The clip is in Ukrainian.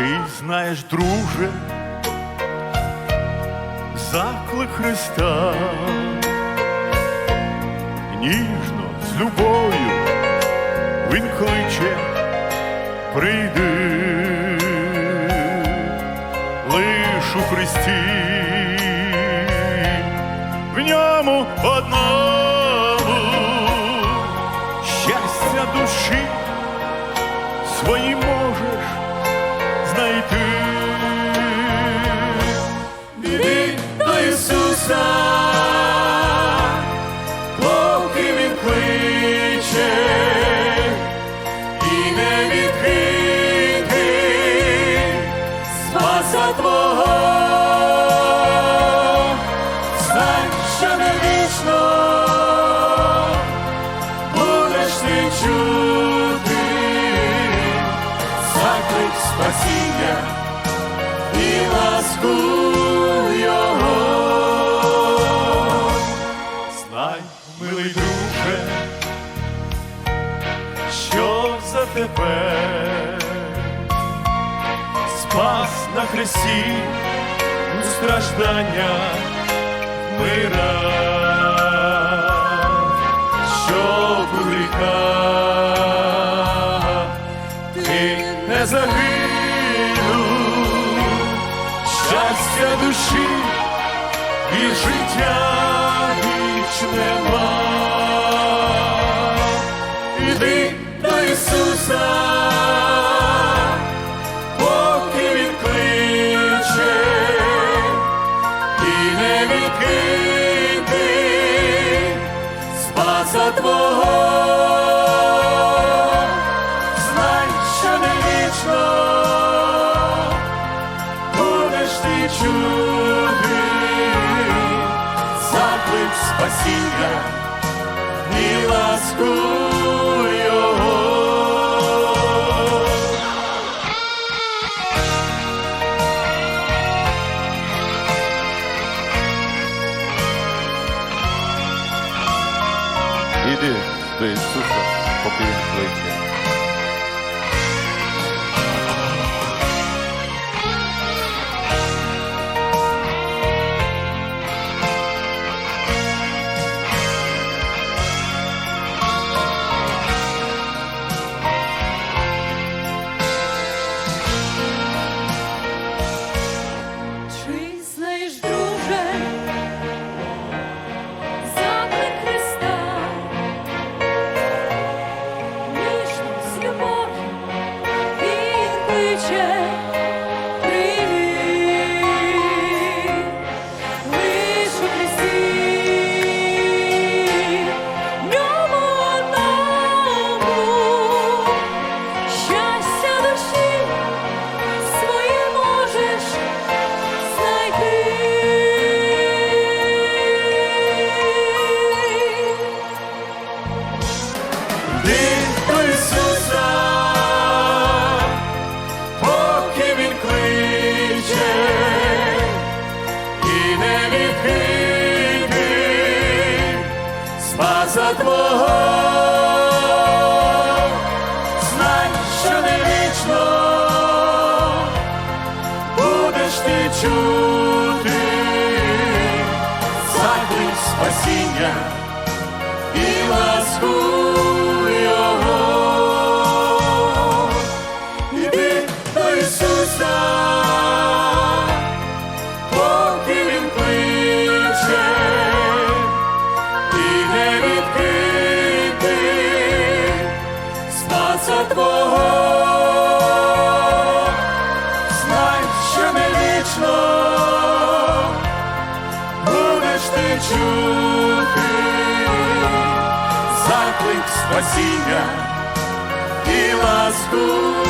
Чи знаєш, друже, заклик Христа, ніжно з любов'ю він кличе, прийди. Лиш у Христі, в ньому одному. Щастя душі спаса Твого. Знай, що не вічно будеш ти чути заклик спасіння і ласку Його. Знай, милий друже, що за тебе спас на хресті у страждання мира, щоб у гріхах? Ти не загинув, щастя душі і життя вічне мав. Іди до Ісуса, спаса Твого. Знай, що не вічно. Будеш ти чути заклик спасіння і ласку Іди до Ісуса, поки Він кличе. Спаса Твого. Знай, що не вічно будеш ти чути заклик спасіння і ласку Його. Іди до Ісуса, чути заклик спасіння і ласку